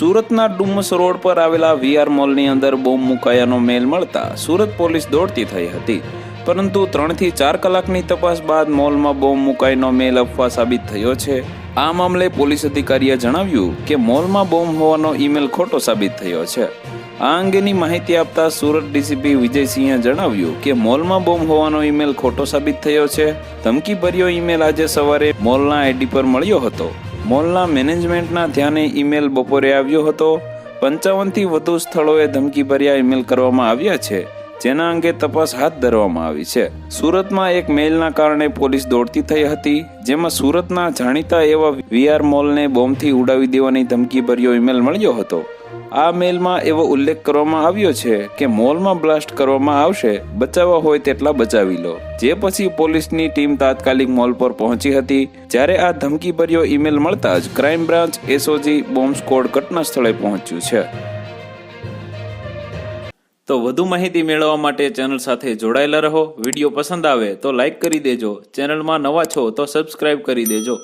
સુરતના ડુમસ રોડ પર આવેલા વીઆર મોલની અંદર બોમ્બ મુકાયાનો મેલ મળતા સુરત પોલીસ દોડતી થઈ હતી. પરંતુ ત્રણથી ચાર કલાકની તપાસ બાદ મોલમાં બોમ્બ મુકાઈનો મેલ અફવા સાબિત થયો છે. આ મામલે પોલીસ અધિકારીએ જણાવ્યું કે મોલમાં બોમ્બ હોવાનો ઈમેલ ખોટો સાબિત થયો છે. આ અંગેની માહિતી આપતા સુરત ડીસીપી વિજયસિંહે જણાવ્યું કે મોલમાં બોમ્બ હોવાનો ઈમેલ ખોટો સાબિત થયો છે. ધમકીભર્યો ઈમેલ આજે સવારે મોલના આઈડી પર મળ્યો હતો. મોલના મેનેજમેન્ટના ધ્યાને ઈમેલ બપોરે આવ્યો હતો. પંચાવનથી વધુ સ્થળોએ ધમકીભર્યા ઈમેલ કરવામાં આવ્યા છે, જેના અંગે તપાસ હાથ ધરવામાં આવી છે. સુરતમાં એક મેઇલના કારણે પોલીસ દોડતી થઈ હતી, જેમાં સુરતના જાણીતા એવા વીઆર મોલને બોમ્બથી ઉડાવી દેવાની ધમકીભર્યો ઈમેલ મળ્યો હતો. આ મેલમાં એવો ઉલ્લેખ કરવામાં આવ્યો છે કે મોલમાં બ્લાસ્ટ કરવામાં આવશે, બચાવવા હોય તેટલા બચાવી લો. જે પછી પોલીસની ટીમ તાત્કાલિક મોલ પર પહોંચી હતી, જ્યારે આ ધમકીભર્યો ઈમેલ મળતા જ crime branch SOG bomb squad ઘટના સ્થળે પહોંચ્યું છે. તો વધુ માહિતી મેળવવા માટે ચેનલ સાથે જોડાયેલા રહો. વીડિયો પસંદ આવે તો લાઈક કરી દેજો. ચેનલમાં નવા છો તો સબસ્ક્રાઇબ કરી દેજો.